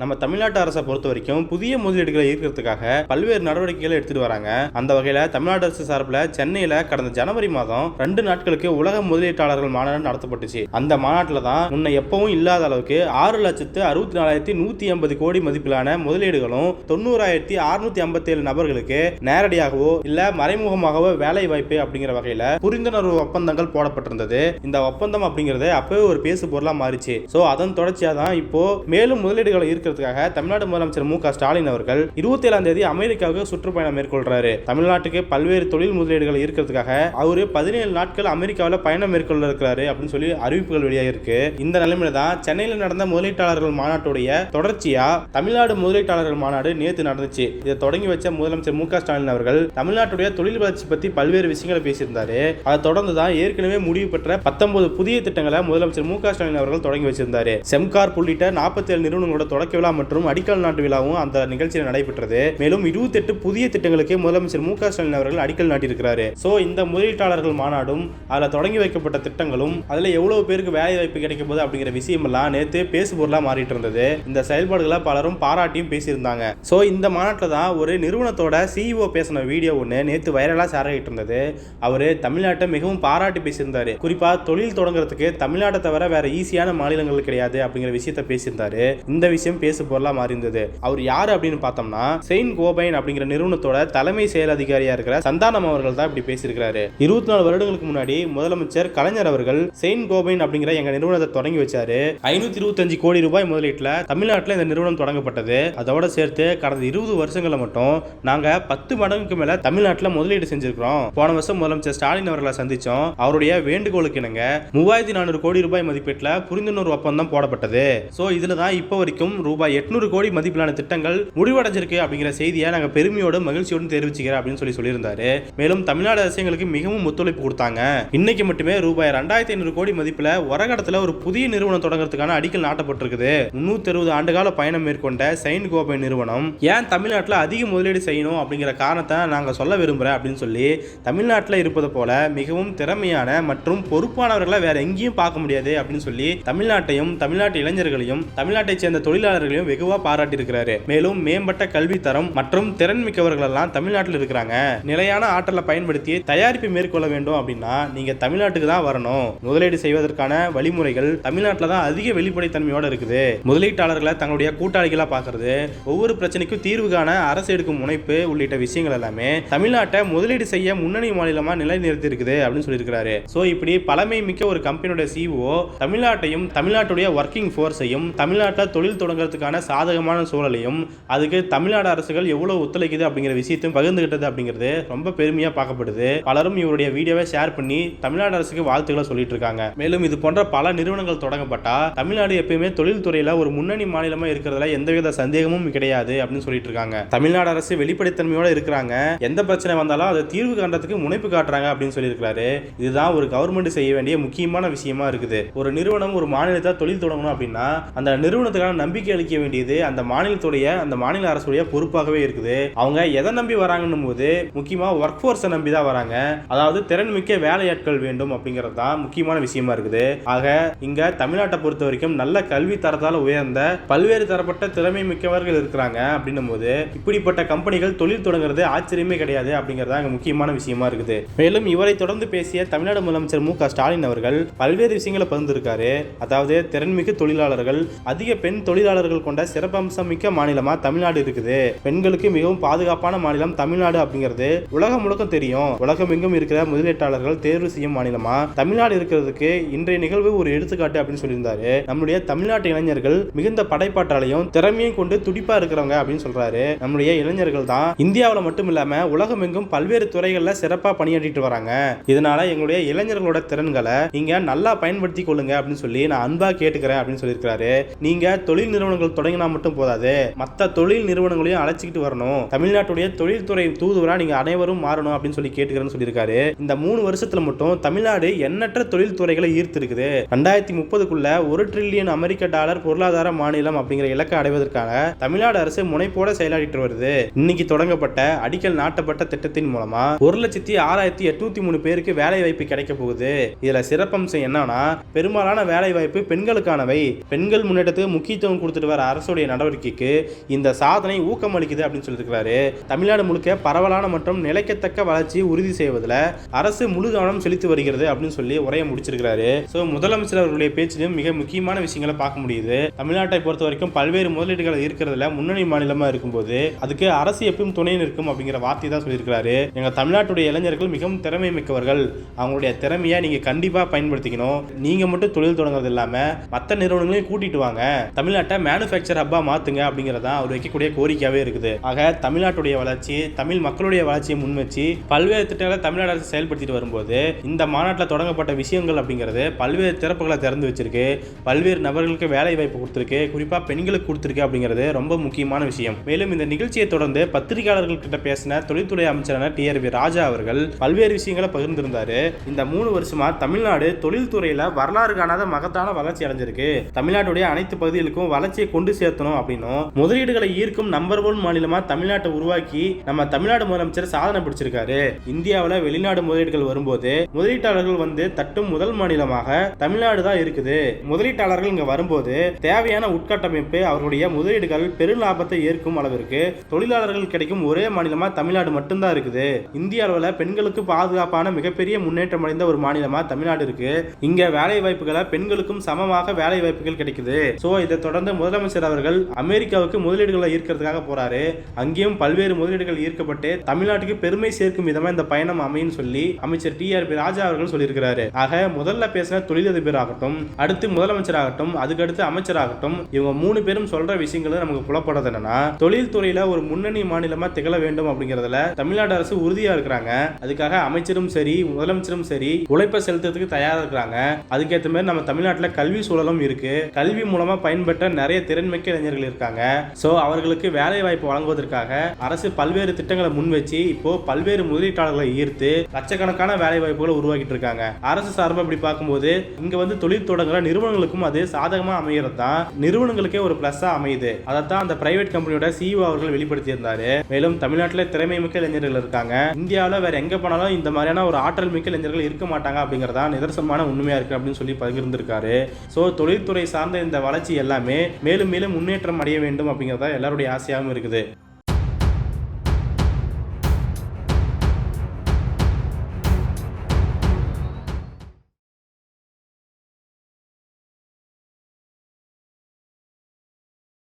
நம்ம தமிழ்நாட்டு அரசை பொறுத்த வரைக்கும் புதிய முதலீடுகளை ஈர்க்கிறதுக்காக பல்வேறு நடவடிக்கைகளை எடுத்துட்டு வராங்க. அந்த வகையில தமிழ்நாடு அரசு சார்பில் சென்னையில கடந்த ஜனவரி மாதம் ரெண்டு நாட்களுக்கு உலக முதலீட்டாளர்கள் மாநாடு நடத்தப்பட்டுச்சு. அந்த மாநாட்டில் தான் முன்ன எப்பவும் இல்லாத அளவுக்கு ஆறு லட்சத்து அறுபத்தி நாலாயிரத்தி நூத்தி ஐம்பது கோடி மதிப்பிலான முதலீடுகளும் தொண்ணூறாயிரத்தி அறுநூத்தி ஐம்பத்தி ஏழு நபர்களுக்கு நேரடியாகவோ இல்ல மறைமுகமாகவோ வேலை வாய்ப்பு அப்படிங்கிற வகையில புரிந்துணர்வு ஒப்பந்தங்கள் போடப்பட்டிருந்தது. இந்த ஒப்பந்தம் அப்படிங்கிறது அப்பவே ஒரு பேசு பொருளா மாறிச்சு. சோ அதன் தொடர்ச்சியா தான் இப்போ மேலும் முதலீடுகளை ஈர்க்கிறதுக்காக தமிழ்நாடு முதலமைச்சர் மு க ஸ்டாலின் அவர்கள் இருபத்தி ஏழாம் தேதி அமெரிக்காவுக்கு சுற்றுப்பயணம் மேற்கொள்றாரு. தமிழ்நாட்டுக்கு பல்வேறு தொழில் முதலீடுகள் இருக்கிறதுக்காக அவர் பதினேழு நாட்கள் அமெரிக்காவில் பயணம் மேற்கொள்ள இருக்கிறாரு அப்படின்னு சொல்லி அறிவிப்புகள் வெளியாக இருக்கு இந்த நிலைமையில தான் சென்னையில் நடந்த முதலீட்டாளர்கள் மாநாட்டுடைய தொடர்ச்சியா தமிழ்நாடு முதலீட்டாளர்கள் மாநாடு நேற்று நடந்துச்சு. இதை தொடங்கி வச்ச முதலமைச்சர் மு க ஸ்டாலின் அவர்கள் தமிழ்நாட்டுடைய தொழில் வளர்ச்சி பத்தி பல்வேறு விஷயங்களை பேசியிருந்தாரு. அதை தொடர்ந்து தான் ஏற்கனவே முடிவு பெற்ற பத்தொன்பது புதிய திட்டங்களை முதலமைச்சர் மு க ஸ்டாலின் அவர்கள் தொடங்கி வச்சிருந்தாரு. செம்கார் உள்ளிட்ட நாற்பத்தி ஏழு நிறுவனங்களோட தொடக்க விழா மற்றும் அடிக்கல் நாட்டு விழாவும் அந்த நிகழ்ச்சியில் நடைபெற்றது. மேலும் இருபத்தெட்டு புதிய திட்டங்களுக்கு முதலமைச்சர் மு க ஸ்டாலின் அவர்கள் அடிக்கல் நாட்டியிருக்கிறாரு. சோ இந்த முதலீட்டாளர்கள் மாநாடும் அதில் தொடங்கி வைக்கப்பட்ட திட்டங்களும் அதுல எவ்வளவு பேருக்கு வேலை வாய்ப்பு கிடைக்கும் போது அப்படிங்கிற விஷயம் எல்லாம் நேத்து பேசு மாறிட்டு இருந்தது இந்த செயல்பாடுகளை பலரும் பாராட்டியும் பேசியிருந்தாங்க. சோ இந்த மாநாட்டில் தான் ஒரு நிறுவனத்தோட சிஇஓ பேசின வீடியோ ஒன்று நேத்து வைரலாக ஷேர் ஆகிட்டு இருந்தது. அவர் தமிழ்நாட்டை மிகவும் பாராட்டி பேசியிருந்தாரு. குறிப்பாக தொழில் தொடங்குறதுக்கு தமிழ்நாட்டை தவிர வேற ஈஸியான மாநிலங்கள் கிடையாது அப்படிங்கிற விஷயத்த பேசியிருந்தாரு. இந்த விஷயம் பேசு பொருளா மாறி இருந்தது அவர் யார் அப்படின்னு பார்த்தோம்னா செயின் கோபைன் அப்படிங்கிற நிறுவனத்தோட தலைமை செயல் அதிகாரியா இருக்கிற சந்தானம் அவர்கள் தான் இப்படி பேசியிருக்கிறாரு. இருபத்தி நாலு வருடங்களுக்கு முன்னாடி முதலமைச்சர் கலைஞர் அவர்கள் செயின் கோபைன் அப்படிங்கிற எங்க நிறுவனத்தை தொடங்கி வச்சாரு. ஐநூத்தி இருபத்தஞ்சு கோடி ரூபாய் முதலீட்டுல தமிழ்நாட்டில் இந்த நிறுவனம் தொடங்கப்பட்டது. அதோட சேர்த்து கடந்த இருபது வருஷங்களில் மட்டும் நாங்க பத்து மடங்குக்கு மேல தமிழ்நாட்டில் முதலீடு செஞ்சிருக்கிறோம். போன வருஷம் முதலமைச்சர் ஸ்டாலின் அவர்களை சந்திச்சோம். அவருடைய வேண்டுகோளுக்கு இணங்க மூவாயிரத்தி நானூறு கோடி ரூபாய் மதிப்பீட்டில் புரிந்துணர்வு ஒப்பந்தம் போடப்பட்டது. சோ இதுல தான் இப்போ வரைக்கும் ரூபாய் எட்நூறு கோடி மதிப்பிலான திட்டங்கள் முடிவடைஞ்சிருக்கு அப்படிங்கிற செய்தியை நாங்கள் பெருமையோடு மகிழ்ச்சியோடு தெரிவிச்சுக்கிறேன் அப்படின்னு சொல்லி சொல்லியிருந்தாரு. மேலும் தமிழ்நாடு அரசு எங்களுக்கு மிகவும் ஒத்துழைப்பு கொடுத்தாங்க. இன்னைக்கு மட்டுமே ரூபாய் ரெண்டாயிரத்தி ஐநூறு கோடி மதிப்பில் உரகடத்தில் ஒரு புதிய நிறுவனம் தொடங்குறதுக்கான அடிக்கல் நாட்டப்பட்டிருக்குது. முன்னூத்தி அறுபது ஆண்டுகால பயணம் மேற்கொண்ட சைன் கோபை நிறுவனம் ஏன் தமிழ்நாட்டில் அதிக முதலீடு செய்யணும் அப்படிங்கிற காரணத்தை நாங்கள் சொல்ல விரும்புறேன் அப்படின்னு சொல்லி தமிழ்நாட்டில் இருப்பது போல மிகவும் திறமையான மற்றும் பொறுப்பானவர்களை வேற எங்கேயும் பார்க்க முடியாது அப்படின்னு சொல்லி தமிழ்நாட்டையும் தமிழ்நாட்டு இளைஞர்களையும் தமிழ்நாட்டை சேர்ந்த தொழிலாளர்களையும் வெகுவா பாராட்டியிருக்கிறாரு. மேலும் மேம்பட்ட கல்வி தரம் மற்றும் திறன் மிக்கவர்கள் எல்லாம் தமிழ்நாட்டில் இருக்கிறாங்க. நிலையான ஆற்றலை பயன்படுத்தி தயாரிப்பு மேற்கொள்ள வேண்டும் அப்படின்னா நீங்க தமிழ்நாட்டுக்கு தான் வரணும். முதலீடு செய்வதற்கான வழிமுறைகள் தமிழ்நாட்டில் தான் அதிக வெளிப்படைத்தன்மையோட இருக்குது. முதலீட்டாளர்களை தங்களுடைய கூட்டாளிகளா பார்க்கறது ஒவ்வொரு பிரச்சனைக்கும் தீர்வு காண அரசு எடுக்கும் முனைப்பு உள்ளிட்ட விஷயங்கள் எல்லாமே தமிழ்நாட்டை முதலீடு செய்ய முன்னணி மாநிலமா நிலைநிறுத்தி இருக்குது அப்படின்னு சொல்லியிருக்கிறாரு. சோ இப்படி பழமை மிக்க ஒரு கம்பெனியோட சிஓ தமிழ்நாட்டையும் தமிழ்நாட்டுடைய ஒர்க்கிங் ஃபோர்ஸையும் தமிழ்நாட்டில் தொழில் தொடங்குறதுக்கான சாதகமான சூழலையும் அதுக்கு தமிழ்நாடு அரசுகள் எவ்வளோ ஒத்துழைக்குது அப்படிங்கிற விஷயத்தையும் பகிர்ந்துகிட்டது அப்படிங்கிறது ரொம்ப பெருமையாக பார்க்கப்படுது. பலரும் இவருடைய வீடியோவை ஷேர் பண்ணி தமிழ்நாடு அரசுக்கு வாழ்த்துக்களை சொல்லிட்டு இருக்காங்க மேலும் இது போன்ற பல நிறுவனங்கள் தொடங்கப்பட்டா தமிழ்நாடு எப்பயுமே தொழில்துறையில் ஒரு முன்னணி மாநிலமாக இருக்கிறதுல எந்தவித சந்தேகமும் கிடையாது அப்படின்னு சொல்லிட்டு இருக்காங்க தமிழ்நாடு அரசு வெளிப்படைத்தன்மையோட இருக்கிறாங்க. எந்த பிரச்சனை வந்தாலும் அதை தீர்வு காண்றதுக்கு முனைப்பு காட்டுறாங்க அப்படின்னு சொல்லியிருக்கிறாரு. இதுதான் ஒரு கவர்மெண்ட் செய்ய வேண்டிய முக்கியமான விஷயமா இருக்குது. ஒரு நிறுவனம் ஒரு மாநிலத்தை தொழில் தொடங்கணும் அப்படின்னா அந்த நிறுவனத்துக்கான நம்பிக்கை அளிக்க வேண்டியது அந்த மாநிலத்துடைய அந்த மாநில அரசுடைய பொறுப்பாகவே இருக்குது. அவங்க எதை நம்பி வராங்கன்னும் போது முக்கியமா ஒர்க் ஃபோர்ஸை நம்பி தான் வராங்க. அதாவது திறன்மிக்க வேலையாட்கள் வேண்டும் அப்படிங்கிறது தான் முக்கியமான விஷயமா இருக்குது. ஆக இங்க தமிழ்நாட்டை பொறுத்த வரைக்கும் நல்ல கல்வி தரத்தால் உயர்ந்த பல்வேறு தரப்பட்ட திறமை மிக்கவர்கள் இருக்கிறாங்க அப்படின்னும் போது இப்படிப்பட்ட கம்பெனிகள் தொழில் தொடங்குறது ஆச்சரியமே கிடையாது அப்படிங்கிறது அங்க முக்கியமான விஷயமா இருக்குது. மேலும் இவரை தொடர்ந்து பேசிய தமிழ்நாடு முதலமைச்சர் மு க ஸ்டாலின் அவர்கள் பல்வேறு விஷயங்களை பகிர்ந்திருக்காரு. அதாவது திறன்மிகு தொழிலாளர்கள் அதிக பெண் தொழிலாளர்கள் கொண்ட சிறப்பம்சம் மிக்க மாநிலமா தமிழ்நாடு இருக்குது. பெண்களுக்கு மிகவும் பாதுகாப்பான மாநிலம் தமிழ்நாடு அப்படிங்கிறது உலகம் முழுக்க தெரியும். உலகம் எங்கும் இருக்கிற முதலீட்டாளர்கள் தேர்வு செய்யும் மாநிலமா? தமிழ்நாடு இருக்கிறதுக்கு இன்றைய நிகழ்வு ஒரு எடுத்துக்காட்டு அப்படின்னு சொல்லியிருந்தாரு. நம்முடைய தமிழ்நாட்டு இளைஞர்கள் மிகுந்த படைப்பாற்றலையும் திறமையும் கொண்டு துடிப்பா இருக்கிறவங்க அப்படின்னு சொல்றாரு. நம்முடைய இளைஞர்கள் தான் இந்தியாவில் மட்டும் இல்லாம உலகம் எங்கும் பல்வேறு துறைகள்ல சிறப்பா பணியாற்றிட்டு வராங்க. இதனால எங்களுடைய இளைஞர்களோட திறன்களை நீங்க நல்லா பயன்படுத்தி கொள்ளுங்க அப்படின்னு சொல்லி நான் அன்பா கேட்டுக்கிறேன் அப்படின்னு சொல்லியிருக்காரு நீங்க தொழில் நிறுவனங்கள் தொடங்கினா மட்டும் போதாது. மற்ற தொழில் நிறுவனங்களையும் அழைச்சிக்கிட்டு வரணும். தமிழ்நாட்டுடைய தொழில்துறை தூதுவரா நீங்க அனைவரும் மாறணும் அப்படின்னு சொல்லி கேட்டுக்கிறேன்னு சொல்லியிருக்காரு. இந்த மூணு வருஷத்துல மட்டும் தமிழ்நாடு எண்ணற்ற தொழில் துறைகளை ரெண்டாயிரத்தி முப்பதுக்குள்ள ஒரு ட்ரில்லியன் அமெரிக்க டாலர் பொருளாதார மாநிலம் அப்படிங்கிற இலக்கை அடைவதற்காக தமிழ்நாடு அரசு முனைப்போட செயலாடிட்டு வருது. இன்னைக்கு தொடங்கப்பட்ட அடிக்கல் நாட்டப்பட்ட திட்டத்தின் மூலமா ஒரு லட்சத்தி ஆறாயிரத்தி எட்நூத்தி மூணு பேருக்கு வேலை வாய்ப்பு கிடைக்க போகுது. இதுல சிறப்பம்சம் என்னன்னா பெரும்பாலான வேலை வாய்ப்பு பெண்களுக்கானவை. பெண்கள் முன்னேற்றத்துக்கு முக்கியத்துவம் கொடுத்துட்டு எடுத்துட்டு வர அரசுடைய நடவடிக்கைக்கு இந்த சாதனை ஊக்கமளிக்குது அப்படின்னு சொல்லியிருக்கிறாரு. தமிழ்நாடு முழுக்க பரவலான மற்றும் நிலைக்கத்தக்க வளர்ச்சியை உறுதி செய்வதில் அரசு முழு கவனம் செலுத்தி வருகிறது அப்படின்னு சொல்லி உரையை முடிச்சிருக்கிறாரு. ஸோ முதலமைச்சர் அவர்களுடைய பேச்சிலும் மிக முக்கியமான விஷயங்களை பார்க்க முடியுது. தமிழ்நாட்டை பொறுத்த வரைக்கும் பல்வேறு முதலீடுகள் இருக்கிறதுல முன்னணி மாநிலமாக இருக்கும்போது அதுக்கு அரசு எப்பவும் துணை நிற்கும் அப்படிங்கிற வார்த்தை தான் சொல்லியிருக்கிறாரு. எங்கள் தமிழ்நாட்டுடைய இளைஞர்கள் மிகவும் திறமை மிக்கவர்கள். அவங்களுடைய திறமையை நீங்கள் கண்டிப்பாக பயன்படுத்திக்கணும். நீங்கள் மட்டும் தொழில் தொடங்குறது இல்லாமல் மற்ற நிறுவனங்களையும் கூட்டிட்டு வாங்க. தமிழ்நாட்டை மேனுஃபேக்சர் ஹப்பா மாத்துங்க அப்படிங்கறதா அவர் வைக்கக்கூடிய கோரிக்கையாவே இருக்குது. ஆக தமிழ்நாட்டுடைய வளர்ச்சி தமிழ் மக்களுடைய வளர்ச்சியை முன்வச்சு பல்வேறு திட்டங்களை தமிழ்நாடு அரசு செயல்படுத்திட்டு வரும்போது இந்த மாநாட்டில் தொடங்கப்பட்ட விஷயங்கள் அப்படிங்கிறது பல்வேறு திறப்புகளை திறந்து வச்சிருக்கு. பல்வேறு நபர்களுக்கு வேலை வாய்ப்பு கொடுத்துருக்கு. குறிப்பா பெண்களுக்கு கொடுத்துருக்கு அப்படிங்கிறது ரொம்ப முக்கியமான விஷயம். மேலும் இந்த நிகழ்ச்சியை தொடர்ந்து பத்திரிகையாளர்கள் கிட்ட பேசின தொழில்துறை அமைச்சரான டி ஆர் வி ராஜா அவர்கள் பல்வேறு விஷயங்களை பகிர்ந்திருந்தாரு. இந்த மூணு வருஷமா தமிழ்நாடு தொழில்துறையில வரலாறு காணாத மகத்தான வளர்ச்சி அடைஞ்சிருக்கு. தமிழ்நாட்டுடைய அனைத்து பகுதிகளுக்கும் வளர்ச்சி வளர்ச்சியை கொண்டு சேர்த்தணும் அப்படின்னும் முதலீடுகளை ஈர்க்கும் நம்பர் ஒன் மாநிலமா தமிழ்நாட்டை உருவாக்கி நம்ம தமிழ்நாடு முதலமைச்சர் சாதனை பிடிச்சிருக்காரு. இந்தியாவில் வெளிநாடு முதலீடுகள் வரும்போது முதலீட்டாளர்கள் வந்து தட்டும் முதல் மாநிலமாக தமிழ்நாடு தான் இருக்குது. முதலீட்டாளர்கள் இங்க வரும்போது தேவையான உட்கட்டமைப்பு அவர்களுடைய முதலீடுகள் பெரும் லாபத்தை ஏற்கும் அளவிற்கு தொழிலாளர்கள் கிடைக்கும் ஒரே மாநிலமா தமிழ்நாடு மட்டும்தான் இருக்குது. இந்திய அளவில் பெண்களுக்கு பாதுகாப்பான மிகப்பெரிய முன்னேற்றம் அடைந்த ஒரு மாநிலமா தமிழ்நாடு இருக்கு. இங்க வேலை வாய்ப்புகளை பெண்களுக்கும் சமமாக வேலை வாய்ப்புகள் கிடைக்குது. சோ இதை தொடர்ந்து முதலமைச்சர் அவர்கள் அமெரிக்காவுக்கு முதலீடுகளை ஈர்க்கிறதுக்காக போறாரு. அங்கேயும் பல்வேறு முதலீடுகள் ஈர்க்கப்பட்டு தமிழ்நாட்டுக்கு பெருமை சேர்க்கும் விதமா இந்த பயணம் அமையும் சொல்லி அமைச்சர் டி ஆர் பி ராஜா அவர்கள் சொல்லியிருக்கிறாரு. ஆக முதல்ல பேசின தொழிலதிபர் ஆகட்டும் அடுத்து முதலமைச்சர் ஆகட்டும் அதுக்கடுத்து அமைச்சராகட்டும் இவங்க மூணு பேரும் சொல்ற விஷயங்கள் நமக்கு புலப்படுறது என்னன்னா தொழில்துறையில ஒரு முன்னணி மாநிலமா திகழ வேண்டும் அப்படிங்கறதுல தமிழ்நாடு அரசு உறுதியா இருக்கிறாங்க. அதுக்காக அமைச்சரும் சரி முதலமைச்சரும் சரி உழைப்பை செலுத்துறதுக்கு தயாரா இருக்கிறாங்க. அதுக்கேற்ற மாதிரி நம்ம தமிழ்நாட்டில் கல்வி சூழலும் இருக்கு. கல்வி மூலமா பயன்பெற்ற நிறைய திறன்மிக்க இளைஞர்கள் இருக்காங்க. ஸோ அவர்களுக்கு வேலை வாய்ப்பு வழங்குவதற்காக அரசு பல்வேறு திட்டங்களை முன் வச்சு இப்போ பல்வேறு முதலீட்டாளர்களை ஈர்த்து லட்சக்கணக்கான வேலை வாய்ப்புகளை உருவாக்கிட்டு இருக்காங்க அரசு சார்பாக இப்படி பார்க்கும்போது இங்க வந்து தொழில் தொடங்குற நிறுவனங்களுக்கும் அது சாதகமா அமைகிறது தான் நிறுவனங்களுக்கே ஒரு பிளஸ்ஸா அமையுது. அதைத்தான் அந்த பிரைவேட் கம்பெனியோட சிஇஓ அவர்கள் வெளிப்படுத்தியிருந்தாரு. மேலும் தமிழ்நாட்டில் திறமை மிக்க இளைஞர்கள் இருக்காங்க. இந்தியாவில் வேற எங்க போனாலும் இந்த மாதிரியான ஒரு ஆற்றல் மிக்க இளைஞர்கள் இருக்க மாட்டாங்க அப்படிங்கறதா நிதர்சனமான உண்மையா இருக்கு அப்படின்னு சொல்லி பகிர்ந்திருக்காரு. ஸோ தொழில்துறை சார்ந்த இந்த வளர்ச்சி எல்லாமே மேலும் மேலும் முன்னேற்றம் அடைய வேண்டும் அப்படிங்கிறதா எல்லாருடைய ஆசையாகவும் இருக்குது.